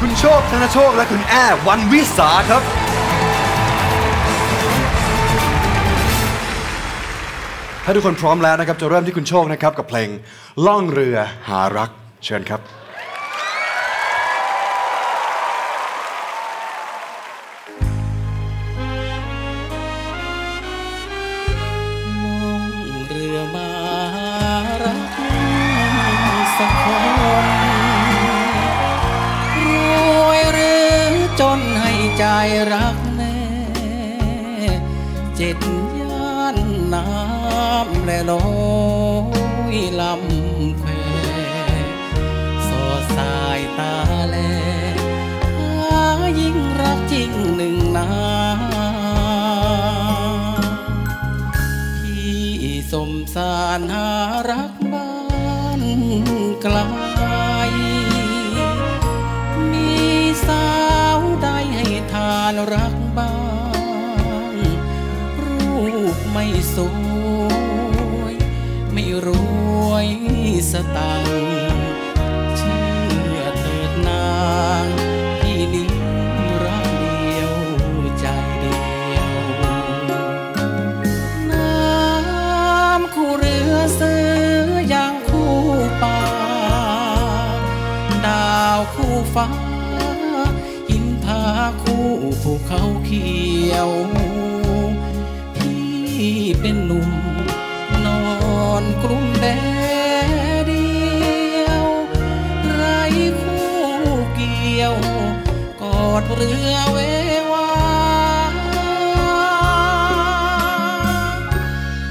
คุณโชคธนโชคและคุณแอร์วันวิสาครับ ถ้าทุกคนพร้อมแล้วนะครับ จะเริ่มที่คุณโชคนะครับ กับเพลงล่องเรือหารัก เชิญครับ รักแน่เจ็ดย่านน้ำและลอยลำแควสอดสายตาแลหายิ่งรักจริงหนึ่งนาพี่สมสารหารักบ้านกลมี ตังเชื่อเถิดนางพี่นี้รักเดียวใจเดียว น้ำคู่เรือเสืออย่างคู่ป่า ดาวคู่ฟ้า หินผาคู่ภูเขาเขียวพี่เป็นหนุ่มนอนกรุงแดด ดเรือเววา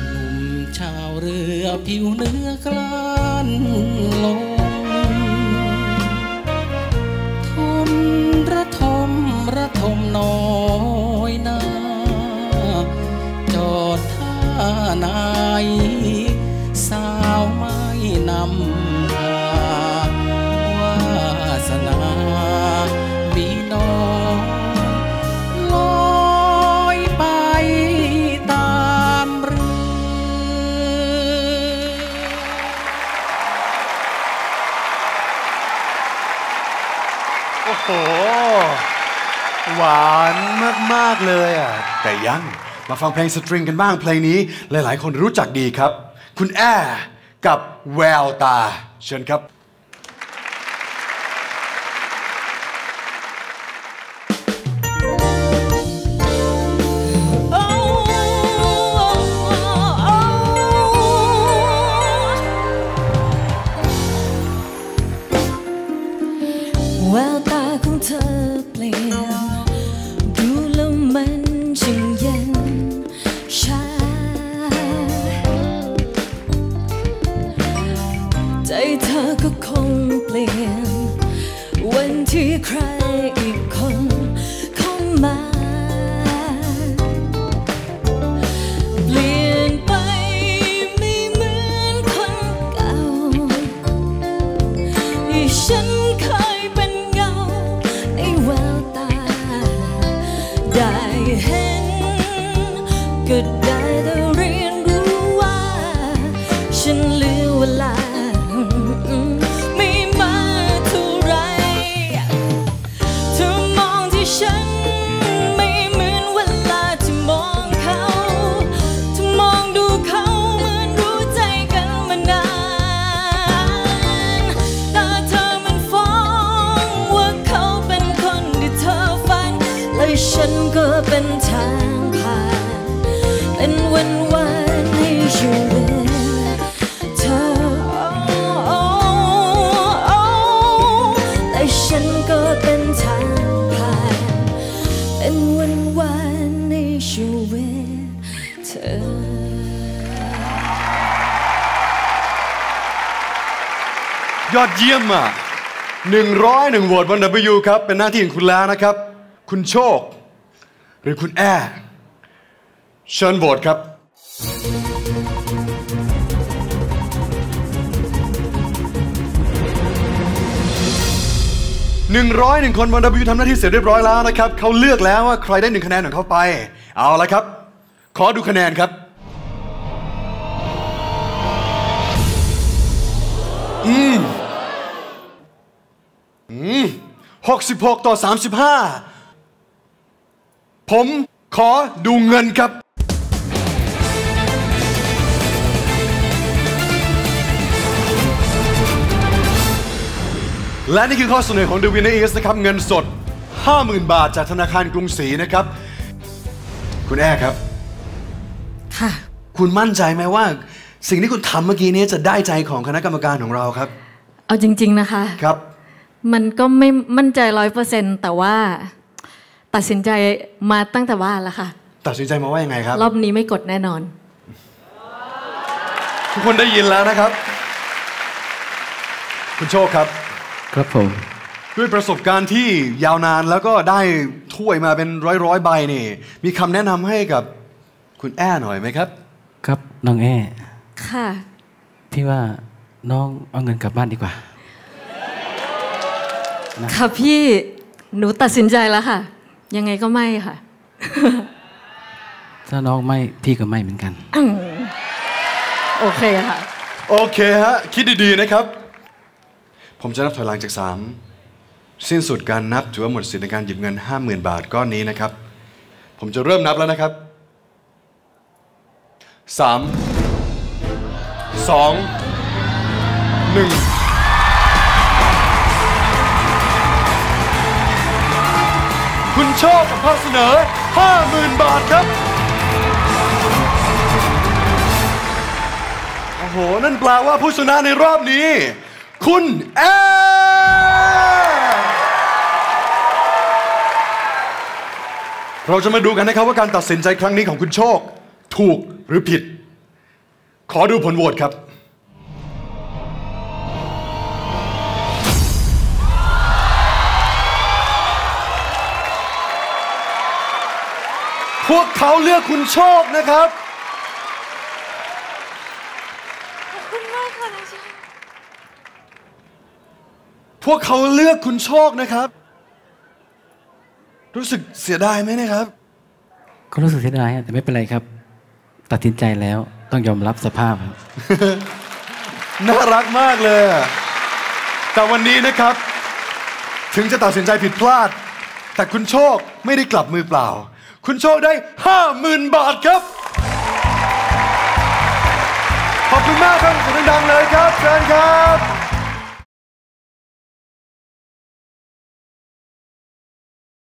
หนุ่มชาวเรือผิวเนื้อกลั้นลงทนระทมระทมน้อยนาจอดท่าไหนสาวไม่นำา โอ้หหวานมาก ๆ เลยอะ แต่ยัง มาฟังเพลงสตริงกันบ้างเพลงนี้หลาย ๆ คนรู้จักดีครับ คุณแอร์กับแววตา เชิญครับ ที่ ยอดเยี่ยมอะ101โหวตบน W ครับ เป็นหน้าที่ของคุณแล้วนะครับ คุณโชค หรือคุณแอร์เชิญโหวตครับ 101 คนบน W ทำหน้าที่เสร็จเรียบร้อยแล้วนะครับ เขาเลือกแล้วว่าใครได้หนึ่งคะแนนของเขาไป เอาละครับ ขอดูคะแนนครับ อืม 66 ต่อ 35 ผมขอดูเงินครับ และนี่คือข้อเสนอของ The Winner is นะครับ เงินสด 50,000 บาทจากธนาคารกรุงศรีนะครับ คุณแอร์ครับ ค่ะ คุณมั่นใจไหมว่า สิ่งที่คุณทำเมื่อกี้นี้จะได้ใจของคณะกรรมการของเราครับ เอาจริง ๆ นะคะ ครับ มันก็ไม่มั่นใจร้อยเปอร์เซ็นต์แต่ว่า ตัดสินใจมาตั้งแต่ว่าแล้วค่ะ ตัดสินใจมาว่ายังไงครับ รอบนี้ไม่กดแน่นอน ทุกคนได้ยินแล้วนะครับ คุณโชคครับ ครับผม ด้วยประสบการณ์ที่ยาวนานแล้วก็ได้ถ้วยมาเป็นร้อยร้อยๆใบนี่ มีคำแนะนำให้กับคุณแอ้หน่อยไหมครับ ครับน้องแอ้ค่ะ พี่ว่าน้องเอาเงินกลับบ้านดีกว่า ค่ะพี่หนูตัดสินใจแล้วค่ะ ยังไงก็ไม่ค่ะ ถ้าน้องไม่พี่ก็ไม่เหมือนกัน โอเคค่ะ โอเคฮะ คิดดีๆนะครับ ผมจะนับถอยหลังจากสามสิ้นสุดการนับถือว่าหมดสิทธิในการหยิบเงินห้าหมื่นบาทก้อนนี้นะครับ ผมจะเริ่มนับแล้วนะครับสามสองหนึ่1 คุณโชคกับข้อเสนอ 50,000 บาทครับ โอ้โห นั่นแปลว่าผู้ชนะในรอบนี้ คุณแอร์เราจะมาดูกันนะครับว่าการตัดสินใจครั้งนี้ของคุณโชค ถูกหรือผิด ขอดูผลโหวตครับ พวกเขาเลือกคุณโชคนะครับพวกเขาเลือกคุณโชคนะครับ รู้สึกเสียดายไหมนะครับ ก็รู้สึกเสียดายฮะแต่ไม่เป็นไรครับ ตัดสินใจแล้วต้องยอมรับสภาพครับ น่ารักมากเลยอะแต่วันนี้นะครับ ถึงจะตัดสินใจผิดพลาด แต่คุณโชคไม่ได้กลับมือเปล่า คุณโชคได้ห้าหมื่นบาทครับ ขอบคุณมากครับเสียงดังเลยครับเชิญครับ